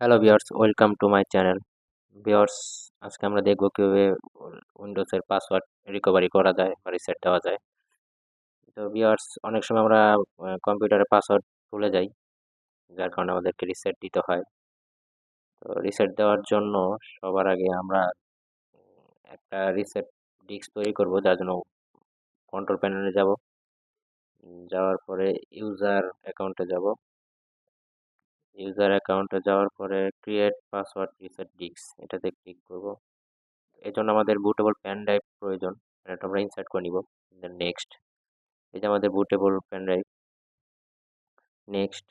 Hello viewers welcome to my channel viewers আজকে আমরা দেখব কীভাবে উইন্ডোজের পাসওয়ার্ড রিকভারি করা যায় বা রিসেট দেওয়া যায়। তো ভিউয়ার্স অনেক সময় আমরা কম্পিউটারের পাসওয়ার্ড ভুলে যাই, যার কারণে আমাদেরকে রিসেট দিতে হয়। তো রিসেট দেওয়ার জন্য সবার আগে আমরা একটা রিসেট ডিস্ক তৈরি করব, যার জন্য কন্ট্রোল প্যানেলে যাব। যাওয়ার পরে ইউজার অ্যাকাউন্টে যাব। ইউজার অ্যাকাউন্টে যাওয়ার পরে ক্রিয়েট পাসওয়ার্ড রিসেট ডিস্ক এটাতে ক্লিক করব। এর জন্য আমাদের বুটেবল প্যান ড্রাইভ প্রয়োজন। এটা আমরা ইনসার্ট করে নিব। দেন নেক্সট এই যে আমাদের বুটেবল প্যান ড্রাইভ নেক্সট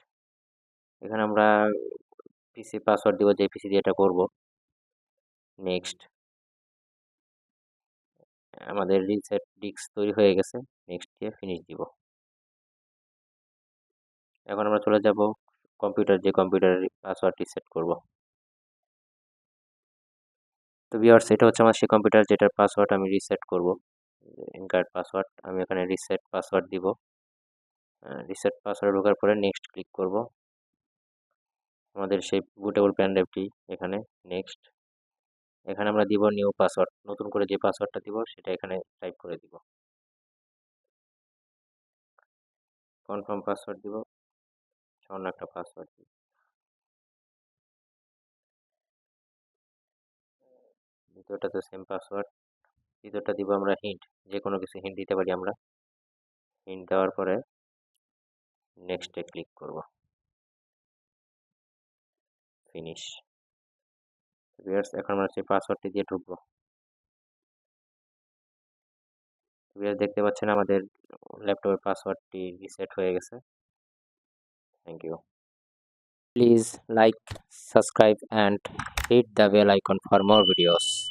এখানে আমরা পিসি পাসওয়ার্ড দিব যে পিসি দিয়ে এটা করব। নেক্সট আমাদের রিসেট ডিস্ক তৈরি হয়ে গেছে। নেক্সট দিয়ে ফিনিশ দিব। এখন আমরা চলে যাব কম্পিউটার, যে কম্পিউটারের পাসওয়ার্ড রিসেট করব। তো ভিউয়ার্স এটা হচ্ছে আমার সেই কম্পিউটার যেটার পাসওয়ার্ড আমি রিসেট করব। ইনকার্ড পাসওয়ার্ড আমি এখানে রিসেট পাসওয়ার্ড দিব। রিসেট পাসওয়ার্ড ঢোকার পরে নেক্সট ক্লিক করব। আমাদের সেই বুটেবল প্যান ড্রাইভটি এখানে নেক্সট এখানে আমরা দিব নিউ পাসওয়ার্ড নতুন করে যে পাসওয়ার্ডটা দিব সেটা এখানে টাইপ করে দিব। কনফার্ম পাসওয়ার্ড দিব। সামান্য একটা পাসওয়ার্ড দিব দ্বিতীয়টাতে সেম পাসওয়ার্ড তৃতীয়টা দিব আমরা হিন্ট যে কোনো কিছু হিন্ট দিতে পারি আমরা। হিন্ট দেওয়ার পরে নেক্সটে ক্লিক করব। ফিনিশ ভিউয়ার্স এখন আমরা সেই পাসওয়ার্ডটি দিয়ে ঢুকবো। ভিউয়ার্স দেখতে পাচ্ছেন আমাদের ল্যাপটপের পাসওয়ার্ডটি রিসেট হয়ে গেছে। thank you. Please like subscribe and hit the bell icon for more videos.